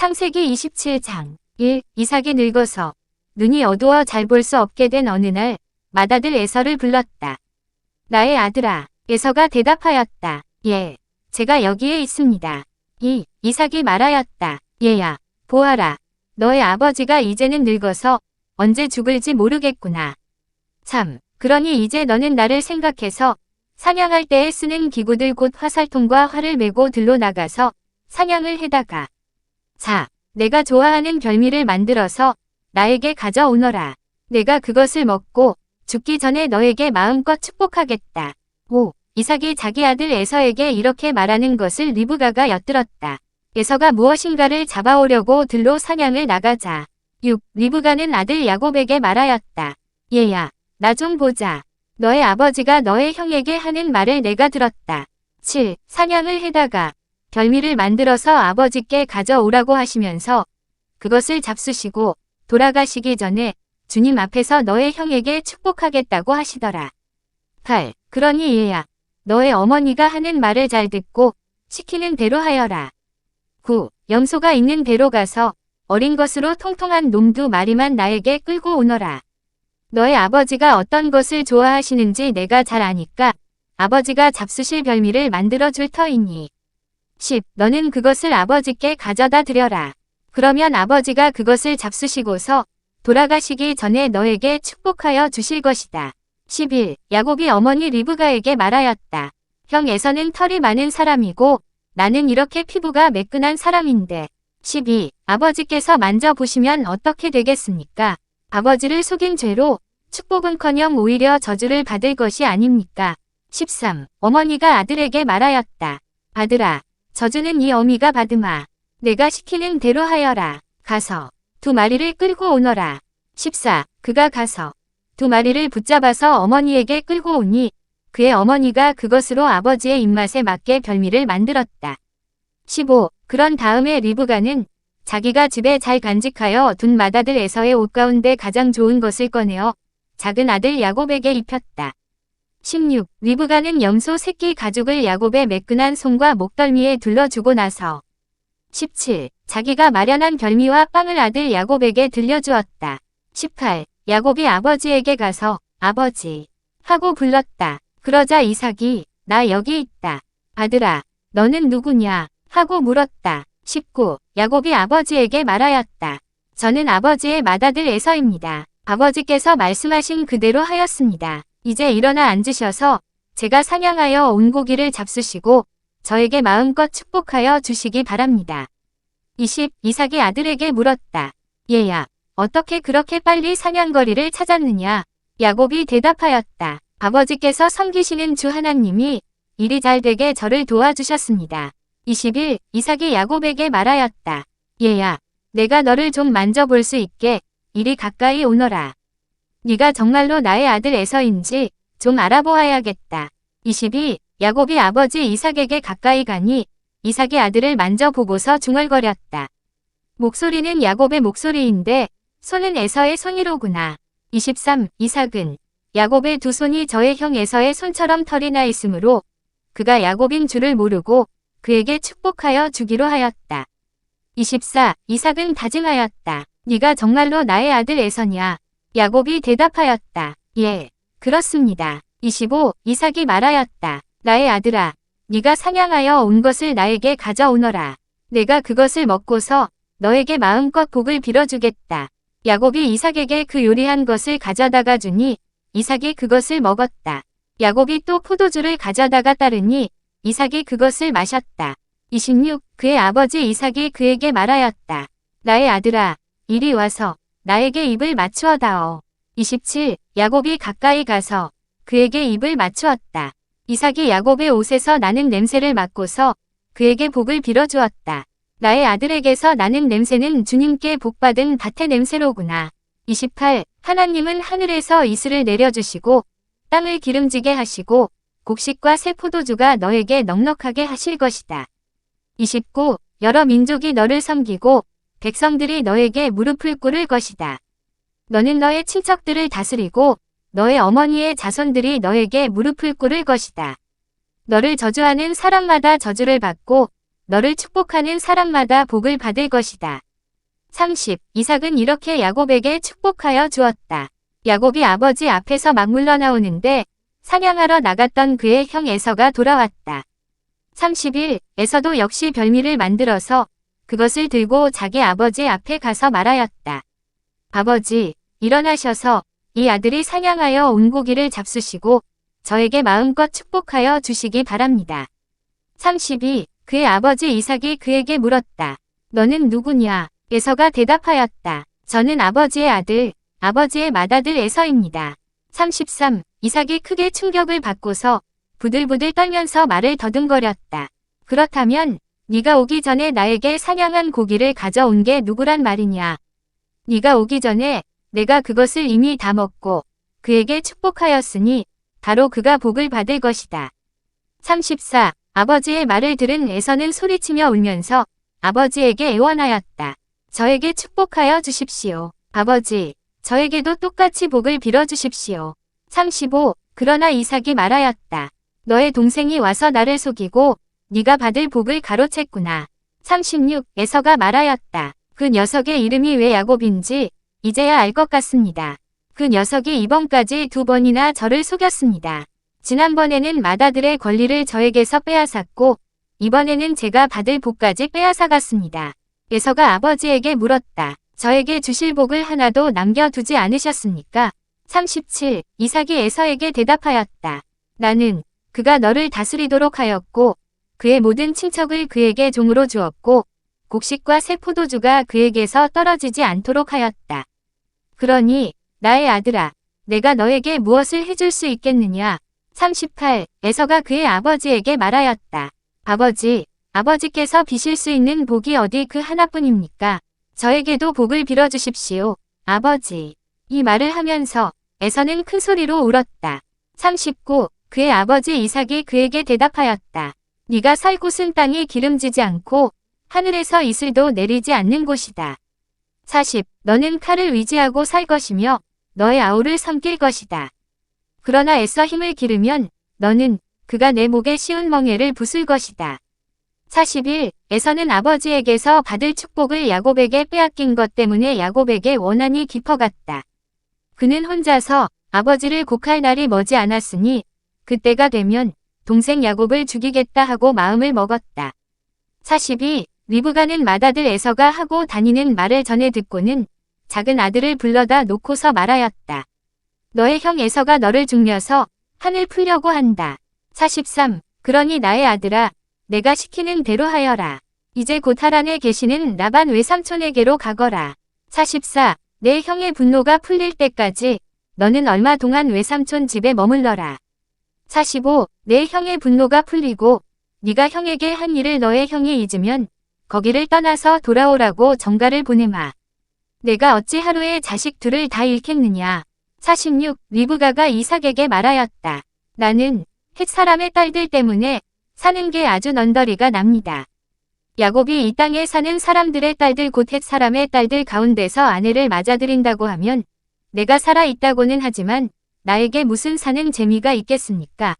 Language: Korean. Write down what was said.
창세기 27장 1. 이삭이 늙어서 눈이 어두워 잘 볼 수 없게 된 어느 날 맏아들 에서를 불렀다. 나의 아들아, 에서가 대답하였다. 예, 제가 여기에 있습니다. 2. 이삭이 말하였다. 얘야, 보아라. 너의 아버지가 이제는 늙어서 언제 죽을지 모르겠구나. 3. 그러니 이제 너는 나를 생각해서 사냥할 때에 쓰는 기구들 곧 화살통과 활을 메고 들로 나가서 사냥을 해다가 4. 내가 좋아하는 별미를 만들어서 나에게 가져오너라. 내가 그것을 먹고 죽기 전에 너에게 마음껏 축복하겠다. 5. 이삭이 자기 아들 에서에게 이렇게 말하는 것을 리브가가 엿들었다. 에서가 무엇인가를 잡아오려고 들로 사냥을 나가자. 6. 리브가는 아들 야곱에게 말하였다. 얘야, 나 좀 보자. 너의 아버지가 너의 형에게 하는 말을 내가 들었다. 7. 사냥을 해다가 별미를 만들어서 아버지께 가져오라고 하시면서 그것을 잡수시고 돌아가시기 전에 주님 앞에서 너의 형에게 축복하겠다고 하시더라. 8. 그러니 얘야, 너의 어머니가 하는 말을 잘 듣고 시키는 대로 하여라. 9. 염소가 있는 대로 가서 어린 것으로 통통한 놈두 마리만 나에게 끌고 오너라. 너의 아버지가 어떤 것을 좋아하시는지 내가 잘 아니까 아버지가 잡수실 별미를 만들어 줄 터이니. 10. 너는 그것을 아버지께 가져다 드려라. 그러면 아버지가 그것을 잡수시고서 돌아가시기 전에 너에게 축복하여 주실 것이다. 11. 야곱이 어머니 리브가에게 말하였다. 형 에서는 털이 많은 사람이고 나는 이렇게 피부가 매끈한 사람인데. 12. 아버지께서 만져보시면 어떻게 되겠습니까? 아버지를 속인 죄로 축복은커녕 오히려 저주를 받을 것이 아닙니까? 13. 어머니가 아들에게 말하였다. 아들아, 저주는 이 어미가 받으마. 내가 시키는 대로 하여라. 가서 두 마리를 끌고 오너라. 14. 그가 가서 두 마리를 붙잡아서 어머니에게 끌고 오니 그의 어머니가 그것으로 아버지의 입맛에 맞게 별미를 만들었다. 15. 그런 다음에 리브가는 자기가 집에 잘 간직하여 둔 맏아들 에서의 옷 가운데 가장 좋은 것을 꺼내어 작은 아들 야곱에게 입혔다. 16. 리브가는 염소 새끼 가죽을 야곱의 매끈한 손과 목덜미에 둘러주고 나서 17. 자기가 마련한 별미와 빵을 아들 야곱에게 들려주었다. 18. 야곱이 아버지에게 가서 아버지 하고 불렀다. 그러자 이삭이 나 여기 있다. 아들아 너는 누구냐 하고 물었다. 19. 야곱이 아버지에게 말하였다. 저는 아버지의 맏아들 에서입니다. 아버지께서 말씀하신 그대로 하였습니다. 이제 일어나 앉으셔서 제가 사냥하여 온 고기를 잡수시고 저에게 마음껏 축복하여 주시기 바랍니다. 20. 이삭이 아들에게 물었다. 얘야, 어떻게 그렇게 빨리 사냥거리를 찾았느냐? 야곱이 대답하였다. 아버지께서 섬기시는 주 하나님이 일이 잘 되게 저를 도와주셨습니다. 21. 이삭이 야곱에게 말하였다. 얘야, 내가 너를 좀 만져볼 수 있게 이리 가까이 오너라. 네가 정말로 나의 아들 에서인지 좀 알아보아야겠다. 22. 야곱이 아버지 이삭에게 가까이 가니 이삭의 아들을 만져보고서 중얼거렸다. 목소리는 야곱의 목소리인데 손은 에서의 손이로구나. 23. 이삭은 야곱의 두 손이 저의 형 에서의 손처럼 털이 나 있으므로 그가 야곱인 줄을 모르고 그에게 축복하여 주기로 하였다. 24. 이삭은 다짐하였다. 네가 정말로 나의 아들 에서냐? 야곱이 대답하였다. 예, 그렇습니다. 25. 이삭이 말하였다. 나의 아들아, 네가 사냥하여 온 것을 나에게 가져오너라. 내가 그것을 먹고서 너에게 마음껏 복을 빌어주겠다. 야곱이 이삭에게 그 요리한 것을 가져다가 주니 이삭이 그것을 먹었다. 야곱이 또 포도주를 가져다가 따르니 이삭이 그것을 마셨다. 26. 그의 아버지 이삭이 그에게 말하였다. 나의 아들아, 이리 와서 나에게 입을 맞추어다오. 27. 야곱이 가까이 가서 그에게 입을 맞추었다. 이삭이 야곱의 옷에서 나는 냄새를 맡고서 그에게 복을 빌어주었다. 나의 아들에게서 나는 냄새는 주님께 복받은 밭의 냄새로구나. 28. 하나님은 하늘에서 이슬을 내려주시고 땅을 기름지게 하시고 곡식과 새 포도주가 너에게 넉넉하게 하실 것이다. 29. 여러 민족이 너를 섬기고 백성들이 너에게 무릎을 꿇을 것이다. 너는 너의 친척들을 다스리고 너의 어머니의 자손들이 너에게 무릎을 꿇을 것이다. 너를 저주하는 사람마다 저주를 받고 너를 축복하는 사람마다 복을 받을 것이다. 30. 이삭은 이렇게 야곱에게 축복하여 주었다. 야곱이 아버지 앞에서 막 물러나오는데 사냥하러 나갔던 그의 형 에서가 돌아왔다. 31. 에서도 역시 별미를 만들어서 그것을 들고 자기 아버지 앞에 가서 말하였다. 아버지, 일어나셔서 이 아들이 사냥하여 온 고기를 잡수시고 저에게 마음껏 축복하여 주시기 바랍니다. 32. 그의 아버지 이삭이 그에게 물었다. 너는 누구냐? 에서가 대답하였다. 저는 아버지의 아들, 아버지의 맏아들 에서입니다. 33. 이삭이 크게 충격을 받고서 부들부들 떨면서 말을 더듬거렸다. 그렇다면 네가 오기 전에 나에게 사냥한 고기를 가져온 게 누구란 말이냐? 네가 오기 전에 내가 그것을 이미 다 먹고 그에게 축복하였으니 바로 그가 복을 받을 것이다. 34. 아버지의 말을 들은 에서는 소리치며 울면서 아버지에게 애원하였다. 저에게 축복하여 주십시오. 아버지, 저에게도 똑같이 복을 빌어 주십시오. 35. 그러나 이삭이 말하였다. 너의 동생이 와서 나를 속이고 네가 받을 복을 가로챘구나. 36. 에서가 말하였다. 그 녀석의 이름이 왜 야곱인지 이제야 알 것 같습니다. 그 녀석이 이번까지 두 번이나 저를 속였습니다. 지난번에는 맏아들의 권리를 저에게서 빼앗았고 이번에는 제가 받을 복까지 빼앗아갔습니다. 에서가 아버지에게 물었다. 저에게 주실 복을 하나도 남겨두지 않으셨습니까? 37. 이삭이 에서에게 대답하였다. 나는 그가 너를 다스리도록 하였고 그의 모든 친척을 그에게 종으로 주었고 곡식과 새 포도주가 그에게서 떨어지지 않도록 하였다. 그러니 나의 아들아 내가 너에게 무엇을 해줄 수 있겠느냐? 38. 에서가 그의 아버지에게 말하였다. 아버지, 아버지께서 비실 수 있는 복이 어디 그 하나뿐입니까? 저에게도 복을 빌어주십시오. 아버지. 이 말을 하면서 에서는 큰 소리로 울었다. 39. 그의 아버지 이삭이 그에게 대답하였다. 네가 살 곳은 땅이 기름지지 않고 하늘에서 이슬도 내리지 않는 곳이다. 40. 너는 칼을 의지하고 살 것이며 너의 아우를 섬길 것이다. 그러나 애써 힘을 기르면 너는 그가 내 목에 씌운 멍에를 부술 것이다. 41. 에서는 아버지에게서 받을 축복을 야곱에게 빼앗긴 것 때문에 야곱에게 원한이 깊어갔다. 그는 혼자서 아버지를 곡할 날이 머지 않았으니 그때가 되면 동생 야곱을 죽이겠다 하고 마음을 먹었다. 42. 리브가는 맏아들 에서가 하고 다니는 말을 전해 듣고는 작은 아들을 불러다 놓고서 말하였다. 너의 형 에서가 너를 죽여서 한을 풀려고 한다. 43. 그러니 나의 아들아, 내가 시키는 대로 하여라. 이제 곧 하란에 계시는 라반 외삼촌에게로 가거라. 44. 내 형의 분노가 풀릴 때까지 너는 얼마 동안 외삼촌 집에 머물러라. 45. 내 형의 분노가 풀리고 네가 형에게 한 일을 너의 형이 잊으면 거기를 떠나서 돌아오라고 정가를 보내마. 내가 어찌 하루에 자식 둘을 다 잃겠느냐. 46. 리브가가 이삭에게 말하였다. 나는 헷 사람의 딸들 때문에 사는 게 아주 넌더리가 납니다. 야곱이 이 땅에 사는 사람들의 딸들 곧 헷 사람의 딸들 가운데서 아내를 맞아들인다고 하면 내가 살아 있다고는 하지만 나에게 무슨 사는 재미가 있겠습니까?